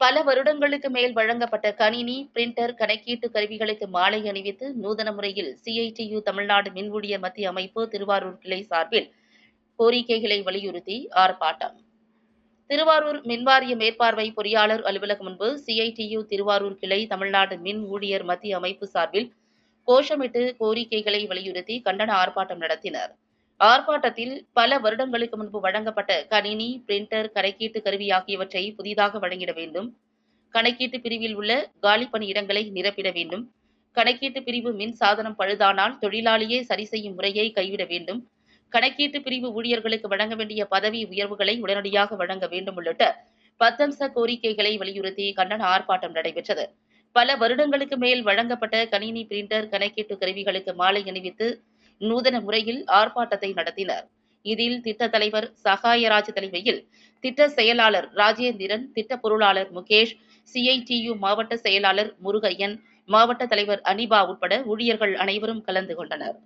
பல வருடங்களுக்கு மேல் வழங்கப்பட்ட கணினி பிரிண்டர் கணக்கீட்டு கருவிகளுக்கு மாலை அணிவித்து நூதன முறையில் சிஐடியு தமிழ்நாடு மின் ஊழியர் மத்திய அமைப்பு திருவாரூர் கிளை சார்பில் கோரிக்கைகளை வலியுறுத்தி ஆர்ப்பாட்டம். திருவாரூர் மின்வாரிய மேற்பார்வை பொறியாளர் அலுவலகம் முன்பு சிஐடியு திருவாரூர் கிளை தமிழ்நாடு மின் ஊழியர் மத்திய அமைப்பு சார்பில் கோஷமிட்டு கோரிக்கைகளை வலியுறுத்தி கண்டன ஆர்ப்பாட்டம் நடத்தினர். ஆர்ப்பாட்டத்தில் பல வருடங்களுக்கு முன்பு வழங்கப்பட்ட கணினி பிரிண்டர் கணக்கீட்டு கருவி ஆகியவற்றை புதிதாக வழங்கிட வேண்டும். கணக்கீட்டு பிரிவில் உள்ள காலி பணியிடங்களை நிரப்பிட வேண்டும். கணக்கீட்டு பிரிவு மின் சாதனம் பழுதானால் தொழிலாளியே சரி செய்யும் முறையை கைவிட வேண்டும். கணக்கீட்டு பிரிவு ஊழியர்களுக்கு வழங்க வேண்டிய பதவி உயர்வுகளை உடனடியாக வழங்க வேண்டும் உள்ளிட்ட பத்தம்ச கோரிக்கைகளை வலியுறுத்தி கண்டன ஆர்ப்பாட்டம் நடைபெற்றது. பல வருடங்களுக்கு மேல் வழங்கப்பட்ட கணினி பிரிண்டர் கணக்கீட்டு கருவிகளுக்கு மாலை அணிவித்து நூதன முறையில் ஆர்ப்பாட்டத்தை நடத்தினர். இதில் திட்ட தலைவர் சகாயராஜ் தலைமையில் திட்ட செயலாளர் ராஜேந்திரன் திட்ட பொருளாளர் முகேஷ் சிஐடியு மாவட்ட செயலாளர் முருகையன் மாவட்ட தலைவர் அனிபா உட்பட ஊழியர்கள் அனைவரும் கலந்து கொண்டனர்.